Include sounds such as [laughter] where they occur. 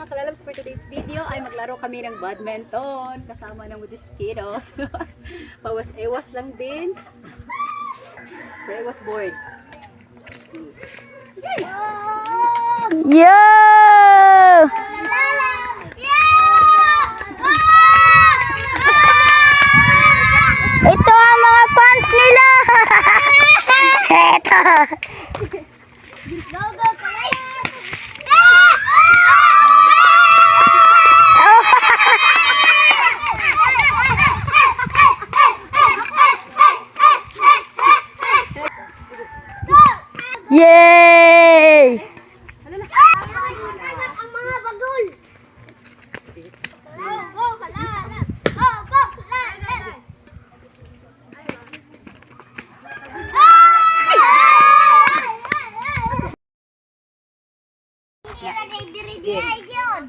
mga kalalabs for today's video ay maglaro kami ng badminton kasama ng mosquitoes. [laughs] Pawas-ewas lang din. Pero I was bored. Yo! Ito ang mga fans nila. [laughs] Ito. [laughs] Yay! Ang mga bagol. Go, go, kalala. Go, go, kalala. Ay! Ilagay diri-diri yun.